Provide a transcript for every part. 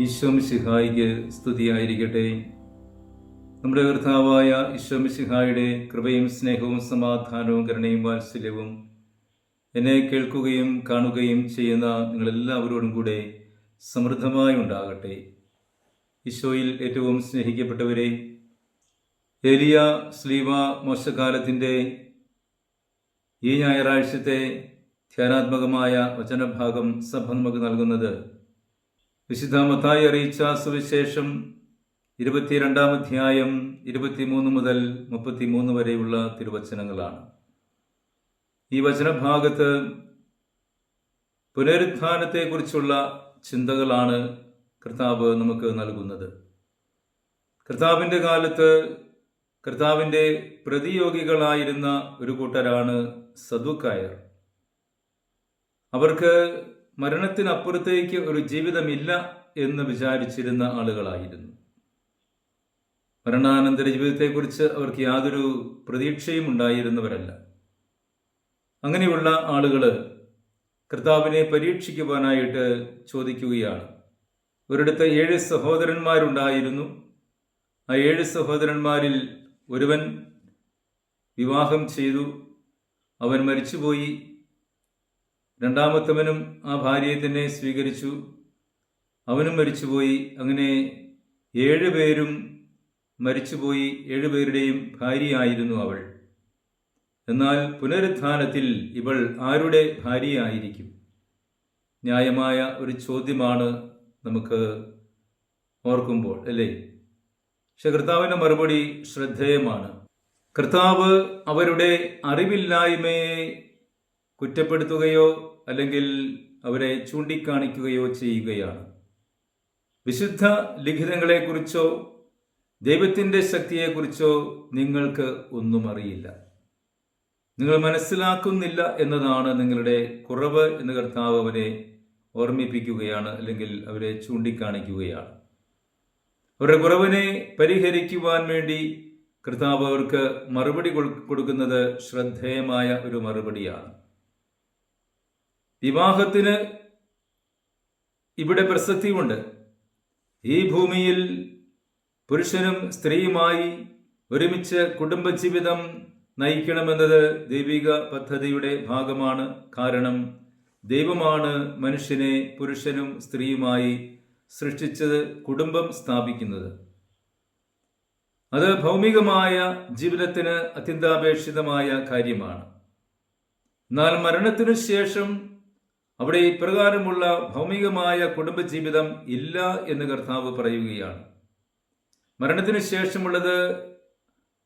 ഈശോമിശിഹായിക്ക് സ്തുതിയായിരിക്കട്ടെ. നമ്മുടെ കർത്താവായ ഈശോമിശിഹായുടെ കൃപയും സ്നേഹവും സമാധാനവും കരുണയും വാത്സല്യവും എന്നെ കേൾക്കുകയും കാണുകയും ചെയ്യുന്ന നിങ്ങളെല്ലാവരോടും കൂടെ സമൃദ്ധമായി ഉണ്ടാകട്ടെ. ഈശോയിൽ ഏറ്റവും സ്നേഹിക്കപ്പെട്ടവരെ എലിയ സ്ലീവ മോശകാലത്തിന്റെ ഈ ഞായറാഴ്ചത്തെ ധ്യാനാത്മകമായ വചനഭാഗം സഭ നമുക്ക് നൽകുന്നത് വിശുദ്ധ മത്തായി അറിയിച്ച സുവിശേഷം ഇരുപത്തിരണ്ടാം അധ്യായം ഇരുപത്തിമൂന്ന് മുതൽ മുപ്പത്തിമൂന്ന് വരെയുള്ള തിരുവചനങ്ങളാണ്. ഈ വചനഭാഗത്ത് പുനരുത്ഥാനത്തെക്കുറിച്ചുള്ള ചിന്തകളാണ് കർത്താവ് നമുക്ക് നൽകുന്നത്. കർത്താവിന്റെ കാലത്ത് കർത്താവിന്റെ പ്രതിയോഗികളായിരുന്ന ഒരു കൂട്ടരാണ് സദുക്കായർ. അവർക്ക് മരണത്തിനപ്പുറത്തേക്ക് ഒരു ജീവിതമില്ല എന്ന് വിചാരിച്ചിരുന്ന ആളുകളായിരുന്നു. മരണാനന്തര ജീവിതത്തെക്കുറിച്ച് അവർക്ക് യാതൊരു പ്രതീക്ഷയും ഉണ്ടായിരുന്നവരല്ല. അങ്ങനെയുള്ള ആളുകൾ കർത്താവിനെ പരീക്ഷിക്കുവാനായിട്ട് ചോദിക്കുകയാണ്. ഒരിടത്ത് ഏഴ് സഹോദരന്മാരുണ്ടായിരുന്നു. ആ ഏഴ് സഹോദരന്മാരിൽ ഒരുവൻ വിവാഹം ചെയ്തു. അവൻ മരിച്ചുപോയി. രണ്ടാമത്തവനും ആ ഭാര്യയെ തന്നെ സ്വീകരിച്ചു. അവനും മരിച്ചുപോയി. അങ്ങനെ ഏഴ് പേരും മരിച്ചുപോയി. ഏഴുപേരുടെയും ഭാര്യയായിരുന്നു അവൾ. എന്നാൽ പുനരുത്ഥാനത്തിൽ ഇവൾ ആരുടെ ഭാര്യയായിരിക്കും? ന്യായമായ ഒരു ചോദ്യമാണ് നമുക്ക് ഓർക്കുമ്പോൾ അല്ലേ? പക്ഷെ കർത്താവിന്റെ മറുപടി ശ്രദ്ധേയമാണ്. കർത്താവ് അവരുടെ അറിവില്ലായ്മയെ കുറ്റപ്പെടുത്തുകയോ അല്ലെങ്കിൽ അവരെ ചൂണ്ടിക്കാണിക്കുകയോ ചെയ്യുകയാണ്. വിശുദ്ധ ലിഖിതങ്ങളെക്കുറിച്ചോ ദൈവത്തിന്റെ ശക്തിയെക്കുറിച്ചോ നിങ്ങൾക്ക് ഒന്നും അറിയില്ല. നിങ്ങൾ മനസ്സിലാക്കുന്നില്ല എന്നതാണ് നിങ്ങളുടെ കുറവ് എന്ന് കർത്താവ് അവരെ ഓർമ്മിപ്പിക്കുകയാണ് അല്ലെങ്കിൽ അവരെ ചൂണ്ടിക്കാണിക്കുകയാണ്. അവരുടെ കുറവിനെ പരിഹരിക്കുവാൻ വേണ്ടി കർത്താവ് അവർക്ക് മറുപടി കൊടുക്കുന്നത് ശ്രദ്ധേയമായ ഒരു മറുപടിയാണ്. വിവാഹത്തിന് ഇവിടെ പ്രസക്തിയുണ്ട്. ഈ ഭൂമിയിൽ പുരുഷനും സ്ത്രീയുമായി ഒരുമിച്ച് കുടുംബജീവിതം നയിക്കണമെന്നത് ദൈവിക പദ്ധതിയുടെ ഭാഗമാണ്. കാരണം ദൈവമാണ് മനുഷ്യനെ പുരുഷനും സ്ത്രീയുമായി സൃഷ്ടിച്ചത് കുടുംബം സ്ഥാപിക്കുന്നത്. അത് ഭൗമികമായ ജീവിതത്തിന് അത്യന്താപേക്ഷിതമായ കാര്യമാണ്. എന്നാൽ മരണത്തിനു ശേഷം അവിടെ ഇപ്രകാരമുള്ള ഭൗമികമായ കുടുംബജീവിതം ഇല്ല എന്ന് കർത്താവ് പറയുകയാണ്. മരണത്തിനു ശേഷമുള്ളത്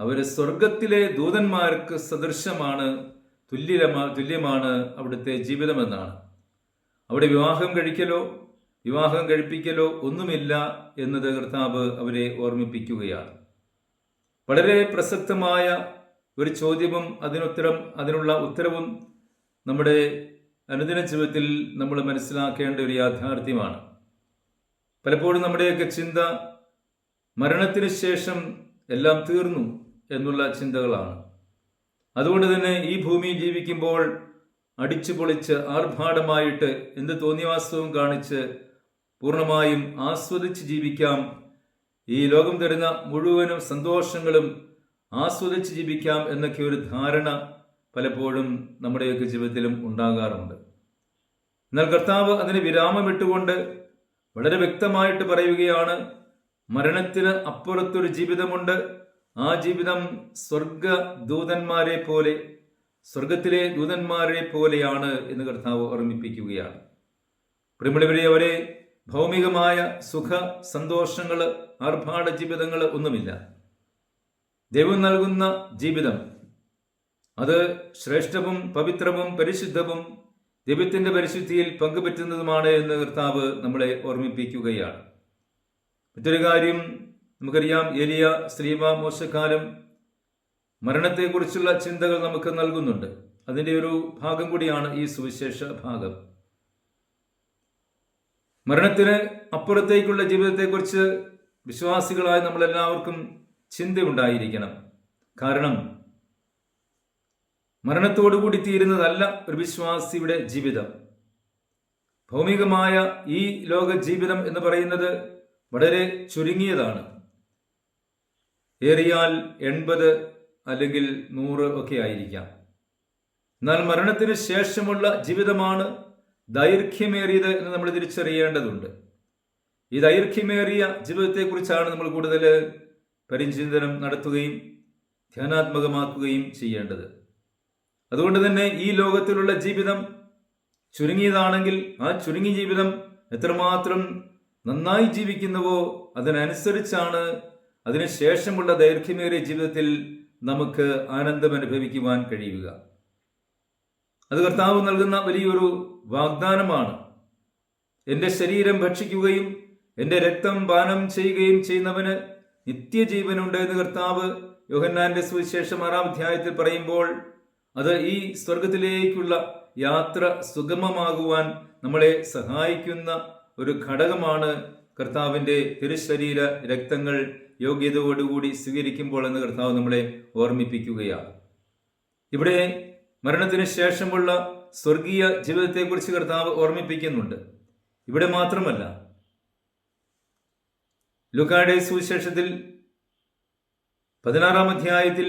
അവർ സ്വർഗത്തിലെ ദൂതന്മാർക്ക് സദൃശമാണ് തുല്യമാ തുല്യമാണ് അവിടുത്തെ ജീവിതമെന്നാണ്. അവിടെ വിവാഹം കഴിക്കലോ വിവാഹം കഴിപ്പിക്കലോ ഒന്നുമില്ല എന്നത് കർത്താവ് അവരെ ഓർമ്മിപ്പിക്കുകയാണ്. വളരെ പ്രസക്തമായ ഒരു ചോദ്യവും അതിനുത്തരം അതിനുള്ള ഉത്തരവും നമ്മുടെ അനുദിന ജീവിതത്തിൽ നമ്മൾ മനസ്സിലാക്കേണ്ട ഒരു യാഥാർത്ഥ്യമാണ്. പലപ്പോഴും നമ്മുടെയൊക്കെ ചിന്ത മരണത്തിന് ശേഷം എല്ലാം തീർന്നു എന്നുള്ള ചിന്തകളാണ്. അതുകൊണ്ട് തന്നെ ഈ ഭൂമിയിൽ ജീവിക്കുമ്പോൾ അടിച്ചു പൊളിച്ച് ആർഭാടമായിട്ട് എന്ത് തോന്നിയവാസവും കാണിച്ച് പൂർണമായും ആസ്വദിച്ച് ജീവിക്കാം. ഈ ലോകം തരുന്ന മുഴുവനും സന്തോഷങ്ങളും ആസ്വദിച്ച് ജീവിക്കാം എന്നൊക്കെ ഒരു ധാരണ പലപ്പോഴും നമ്മുടെയൊക്കെ ജീവിതത്തിലും ഉണ്ടാകാറുണ്ട്. എന്നാൽ കർത്താവ് അതിന് വിരാമമിട്ടുകൊണ്ട് വളരെ വ്യക്തമായിട്ട് പറയുകയാണ് മരണത്തിന് അപ്പുറത്തൊരു ജീവിതമുണ്ട്. ആ ജീവിതം സ്വർഗ ദൂതന്മാരെ പോലെ സ്വർഗത്തിലെ ദൂതന്മാരെ പോലെയാണ് എന്ന് കർത്താവ് ഓർമ്മിപ്പിക്കുകയാണ്. പ്രിമിളിവരെ അവരെ ഭൗമികമായ സുഖ സന്തോഷങ്ങൾ ആർഭാട ജീവിതങ്ങൾ ഒന്നുമില്ല. ദൈവം നൽകുന്ന ജീവിതം അത് ശ്രേഷ്ഠവും പവിത്രവും പരിശുദ്ധവും ദൈവത്തിന്റെ പരിശുദ്ധിയിൽ പങ്കുപറ്റുന്നതുമാണ് എന്ന് കർത്താവ് നമ്മളെ ഓർമ്മിപ്പിക്കുകയാണ്. മറ്റൊരു കാര്യം നമുക്കറിയാം എലിയ സ്ത്രീമാ മോശക്കാലം മരണത്തെക്കുറിച്ചുള്ള ചിന്തകൾ നമുക്ക് നൽകുന്നുണ്ട്. അതിന്റെ ഒരു ഭാഗം കൂടിയാണ് ഈ സുവിശേഷ ഭാഗം. മരണത്തിന് അപ്പുറത്തേക്കുള്ള ജീവിതത്തെക്കുറിച്ച് വിശ്വാസികളായ നമ്മളെല്ലാവർക്കും ചിന്തയുണ്ടായിരിക്കണം. കാരണം മരണത്തോടുകൂടി തീരുന്നതല്ല ഒരു വിശ്വാസിയുടെ ജീവിതം. ഭൗമികമായ ഈ ലോക ജീവിതം എന്ന് പറയുന്നത് വളരെ ചുരുങ്ങിയതാണ്. ഏറിയാൽ എൺപത് അല്ലെങ്കിൽ നൂറ് ഒക്കെ ആയിരിക്കാം. എന്നാൽ മരണത്തിന് ശേഷമുള്ള ജീവിതമാണ് ദൈർഘ്യമേറിയത് എന്ന് നമ്മൾ തിരിച്ചറിയേണ്ടതുണ്ട്. ഈ ദൈർഘ്യമേറിയ ജീവിതത്തെക്കുറിച്ചാണ് നമ്മൾ കൂടുതൽ പരിചിന്തനം നടത്തുകയും ധ്യാനാത്മകമാക്കുകയും ചെയ്യേണ്ടത്. അതുകൊണ്ട് തന്നെ ഈ ലോകത്തിലുള്ള ജീവിതം ചുരുങ്ങിയതാണെങ്കിൽ ആ ചുരുങ്ങിയ ജീവിതം എത്രമാത്രം നന്നായി ജീവിക്കുന്നുവോ അതിനനുസരിച്ചാണ് അതിനുശേഷമുള്ള ദൈർഘ്യമേറിയ ജീവിതത്തിൽ നമുക്ക് ആനന്ദം അനുഭവിക്കുവാൻ കഴിയുക. അത് കർത്താവ് നൽകുന്ന വലിയൊരു വാഗ്ദാനമാണ്. എന്റെ ശരീരം ഭക്ഷിക്കുകയും എന്റെ രക്തം പാനം ചെയ്യുകയും ചെയ്യുന്നവന് നിത്യജീവനുണ്ട് എന്ന് കർത്താവ് യോഹന്നാന്റെ സുവിശേഷം ആറാം അധ്യായത്തിൽ പറയുമ്പോൾ അത് ഈ സ്വർഗത്തിലേക്കുള്ള യാത്ര സുഗമമാകുവാൻ നമ്മളെ സഹായിക്കുന്ന ഒരു ഘടകമാണ് കർത്താവിന്റെ തിരുശരീര രക്തങ്ങൾ യോഗ്യതയോടുകൂടി സ്വീകരിക്കുമ്പോൾ എന്ന് കർത്താവ് നമ്മളെ ഓർമ്മിപ്പിക്കുകയാണ്. ഇവിടെ മരണത്തിന് ശേഷമുള്ള സ്വർഗീയ ജീവിതത്തെക്കുറിച്ച് കർത്താവ് ഓർമ്മിപ്പിക്കുന്നുണ്ട്. ഇവിടെ മാത്രമല്ല ലുക്കായുടെ സുവിശേഷത്തിൽ പതിനാറാം അധ്യായത്തിൽ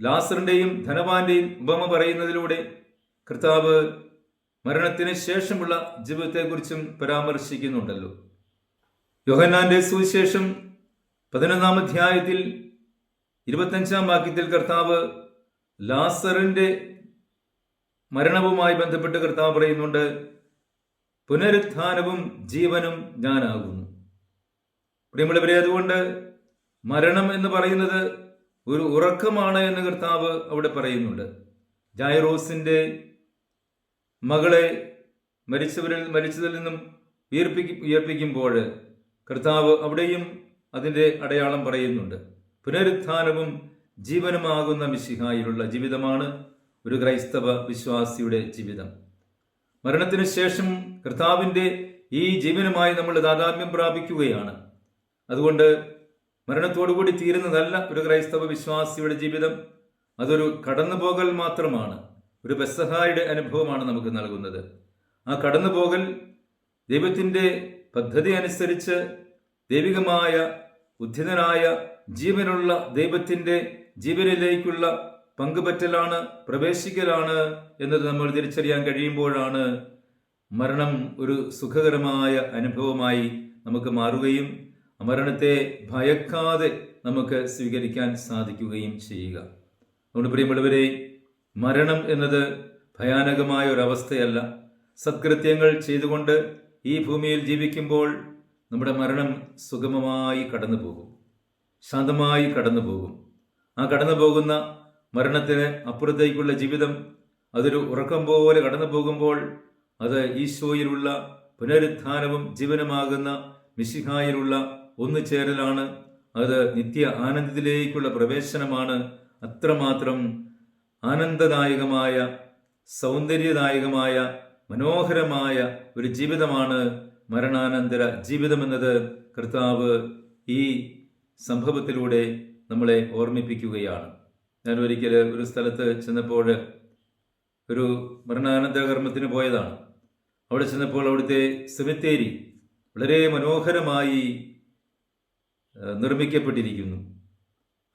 ലാസറിന്റെയും ധനവാന്റെയും ഉപമ പറയുന്നതിലൂടെ കർത്താവ് മരണത്തിന് ശേഷമുള്ള ജീവിതത്തെക്കുറിച്ചും പരാമർശിക്കുന്നുണ്ടല്ലോ. യോഹന്നാന്റെ സുവിശേഷം പതിനൊന്നാം അധ്യായത്തിൽ ഇരുപത്തഞ്ചാം വാക്യത്തിൽ കർത്താവ് ലാസറിന്റെ മരണവുമായി ബന്ധപ്പെട്ട് കർത്താവ് പറയുന്നുണ്ട് പുനരുത്ഥാനവും ജീവനും ഞാനാകുന്നു. പ്രിയമുള്ളവരെ അതുകൊണ്ട് മരണം എന്ന് പറയുന്നത് ഒരു ഉറക്കമാണ് എന്ന് കർത്താവ് അവിടെ പറയുന്നുണ്ട്. ജായറോസിന്റെ മകളെ മരിച്ചവരിൽ മരിച്ചതിൽ നിന്നും ഉയർപ്പിക്കും ഉയർപ്പിക്കുമ്പോൾ കർത്താവ് അവിടെയും അതിന്റെ അടയാളം പറയുന്നുണ്ട്. പുനരുത്ഥാനവും ജീവനുമാകുന്ന മിശിഹായിലുള്ള ജീവിതമാണ് ഒരു ക്രൈസ്തവ വിശ്വാസിയുടെ ജീവിതം. മരണത്തിന് ശേഷം കർത്താവിന്റെ ഈ ജീവനുമായി നമ്മൾ താതാത്മ്യം പ്രാപിക്കുകയാണ്. അതുകൊണ്ട് മരണത്തോടുകൂടി തീരുന്നതല്ല ഒരു ക്രൈസ്തവ വിശ്വാസിയുടെ ജീവിതം. അതൊരു കടന്നുപോകൽ മാത്രമാണ്. ഒരു ബെസ്സഹായുടെ അനുഭവമാണ് നമുക്ക് നൽകുന്നത്. ആ കടന്നുപോകൽ ദൈവത്തിന്റെ പദ്ധതി അനുസരിച്ച് ദൈവികമായ ഉദ്ധിതനായ ജീവനുള്ള ദൈവത്തിന്റെ ജീവനിലേക്കുള്ള പങ്കുപറ്റലാണ് പ്രവേശിക്കലാണ് എന്നത് നമ്മൾ തിരിച്ചറിയാൻ കഴിയുമ്പോഴാണ് മരണം ഒരു സുഖകരമായ അനുഭവമായി നമുക്ക് മാറുകയും മരണത്തെ ഭയക്കാതെ നമുക്ക് സ്വീകരിക്കാൻ സാധിക്കുകയും ചെയ്യുക. അതുകൊണ്ട് പ്രിയമുള്ളവരെ മരണം എന്നത് ഭയാനകമായ ഒരവസ്ഥയല്ല. സത്കൃത്യങ്ങൾ ചെയ്തുകൊണ്ട് ഈ ഭൂമിയിൽ ജീവിക്കുമ്പോൾ നമ്മുടെ മരണം സുഗമമായി കടന്നു പോകും ശാന്തമായി കടന്നു പോകും ആ കടന്നു പോകുന്ന മരണത്തിന് അപ്പുറത്തേക്കുള്ള ജീവിതം അതൊരു ഉറക്കം പോലെ കടന്നു പോകുമ്പോൾ അത് ഈശോയിലുള്ള പുനരുത്ഥാനവും ജീവനമാകുന്ന മിശിഹായിലുള്ള ഒന്നു ചേരലാണ്. അത് നിത്യ ആനന്ദത്തിലേക്കുള്ള പ്രവേശനമാണ്. അത്രമാത്രം ആനന്ദദായകമായ സൗന്ദര്യദായകമായ മനോഹരമായ ഒരു ജീവിതമാണ് മരണാനന്തര ജീവിതമെന്നത് കർത്താവ് ഈ സംഭവത്തിലൂടെ നമ്മളെ ഓർമ്മിപ്പിക്കുകയാണ്. ഞാൻ ഒരിക്കൽ ഒരു സ്ഥലത്ത് ചെന്നപ്പോൾ ഒരു മരണാനന്തര കർമ്മത്തിന് പോയതാണ്. അവിടെ ചെന്നപ്പോൾ അവിടുത്തെ സെമിത്തേരി വളരെ മനോഹരമായി നിർമ്മിക്കപ്പെട്ടിരിക്കുന്നു.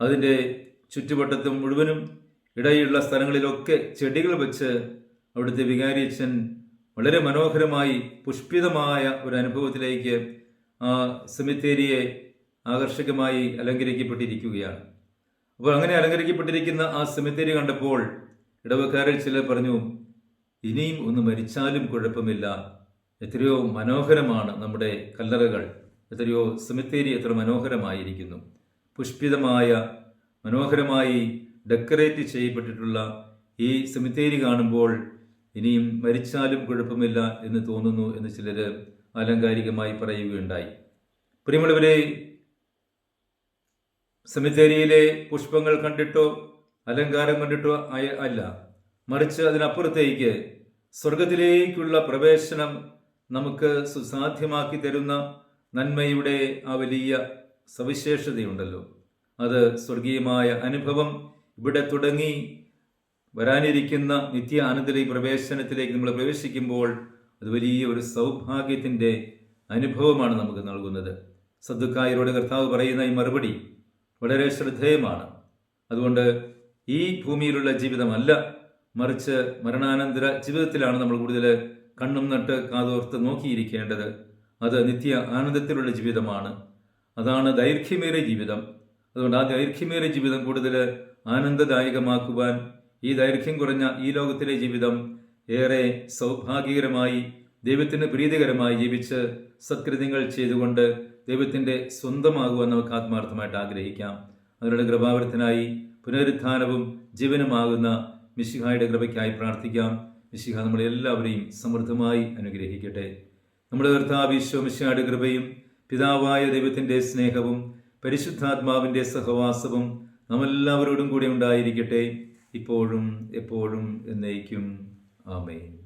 അതിന്റെ ചുറ്റുവട്ടത്തും മുഴുവനും ഇടയിലുള്ള സ്ഥലങ്ങളിലൊക്കെ ചെടികൾ വെച്ച് അവിടുത്തെ വികാരിയച്ഛൻ വളരെ മനോഹരമായി പുഷ്പിതമായ ഒരു അനുഭവത്തിലേക്ക് ആ സെമിത്തേരിയെ ആകർഷകമായി അലങ്കരിക്കപ്പെട്ടിരിക്കുകയാണ്. അപ്പോൾ അങ്ങനെ അലങ്കരിക്കപ്പെട്ടിരിക്കുന്ന ആ സെമിത്തേരി കണ്ടപ്പോൾ ഇടവക്കാരിൽ ചിലർ പറഞ്ഞു ഇനിയും ഒന്ന് മരിച്ചാലും കുഴപ്പമില്ല. എത്രയോ മനോഹരമാണ് നമ്മുടെ കല്ലറകൾ. എത്രയോ സെമിത്തേരി എത്ര മനോഹരമായിരിക്കുന്നു. പുഷ്പിതമായ മനോഹരമായി ഡെക്കറേറ്റ് ചെയ്യപ്പെട്ടിട്ടുള്ള ഈ സെമിത്തേരി കാണുമ്പോൾ ഇനിയും മരിച്ചാലും കുഴപ്പമില്ല എന്ന് തോന്നുന്നു എന്ന് ചിലർ ആലങ്കാരികമായി പറയുകയുണ്ടായി. പ്രിയമുള്ളവരെ സെമിത്തേരിയിലെ പുഷ്പങ്ങൾ കണ്ടിട്ടോ അലങ്കാരം കണ്ടിട്ടോ ആയ- അല്ല. മറിച്ച് അതിനപ്പുറത്തേക്ക് സ്വർഗത്തിലേക്കുള്ള പ്രവേശനം നമുക്ക് സുസാധ്യമാക്കി തരുന്ന നന്മയുടെ ആ വലിയ സവിശേഷതയുണ്ടല്ലോ. അത് സ്വർഗീയമായ അനുഭവം ഇവിടെ തുടങ്ങി വരാനിരിക്കുന്ന നിത്യ ആനന്ദരി പ്രവേശനത്തിലേക്ക് നമ്മൾ പ്രവേശിക്കുമ്പോൾ അത് വലിയ ഒരു സൗഭാഗ്യത്തിന്റെ അനുഭവമാണ് നമുക്ക് നൽകുന്നത്. സദ്ദുക്കായരോട് കർത്താവ് പറയുന്ന ഈ മറുപടി വളരെ ശ്രദ്ധേയമാണ്. അതുകൊണ്ട് ഈ ഭൂമിയിലുള്ള ജീവിതമല്ല മറിച്ച് മരണാനന്തര ജീവിതത്തിലാണ് നമ്മൾ കൂടുതൽ കണ്ണും നട്ട് കാതോർത്ത് നോക്കിയിരിക്കേണ്ടത്. അത് നിത്യ ആനന്ദത്തിലുള്ള ജീവിതമാണ്. അതാണ് ദൈർഘ്യമേറിയ ജീവിതം. അതുകൊണ്ട് ആ ദൈർഘ്യമേറിയ ജീവിതം കൂടുതൽ ആനന്ദദായകമാക്കുവാൻ ഈ ദൈർഘ്യം കുറഞ്ഞ ഈ ലോകത്തിലെ ജീവിതം ഏറെ സൗഭാഗ്യകരമായി ദൈവത്തിന് പ്രീതികരമായി ജീവിച്ച് സത്കൃത്യങ്ങൾ ചെയ്തുകൊണ്ട് ദൈവത്തിന്റെ സ്വന്തമാകുവാൻ നമുക്ക് ആത്മാർത്ഥമായിട്ട് ആഗ്രഹിക്കാം. അവരുടെ കൃപാവരത്തിനായി പുനരുത്ഥാനവും ജീവനുമാകുന്ന മിശിഹായുടെ കൃപയ്ക്കായി പ്രാർത്ഥിക്കാം. മിശിഹ നമ്മളെല്ലാവരെയും സമൃദ്ധമായി അനുഗ്രഹിക്കട്ടെ. നമ്മുടെ കർത്താവ് ഈശോമിശാട് കൃപയും പിതാവായ ദൈവത്തിന്റെ സ്നേഹവും പരിശുദ്ധാത്മാവിന്റെ സഹവാസവും നമ്മെല്ലാവരോടും കൂടി ഉണ്ടായിരിക്കട്ടെ. ഇപ്പോഴും എപ്പോഴും എന്നേക്കും. ആമേൻ.